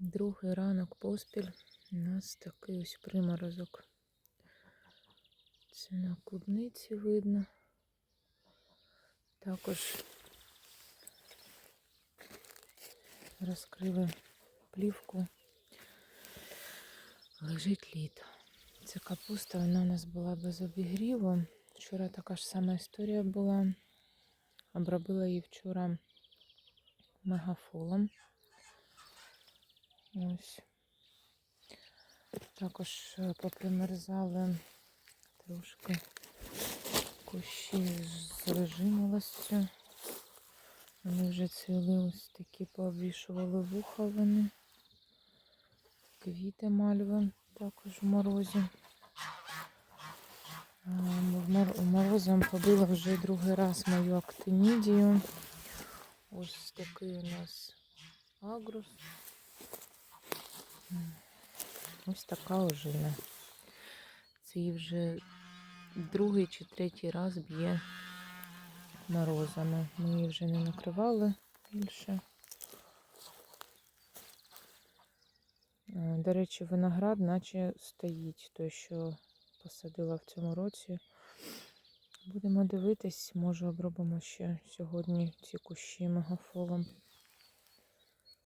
Другий ранок поспіль у нас такий ось приморозок. Це на клубниці видно. Також розкрили плівку. Лежить лід. Це капуста, вона у нас була без обігріву. Вчора така ж сама історія була. Обробила її вчора мегафолом. Ось. Також е, попримерзали трошки кущі з режимолостю. Вони вже цвіли ось такі пообвішували вуха вони. Квіти мальви також в морозі. Морозом побила вже другий раз мою актинідію. Ось такий у нас агрус. Ось така ожина. Це вже другий чи третій раз б'є морозами. Ми її вже не накривали більше. Е, До речі, виноград наче стоїть, той, що посадила в цьому році. Будемо дивитись, може обробимо ще сьогодні ці кущі мегафолом.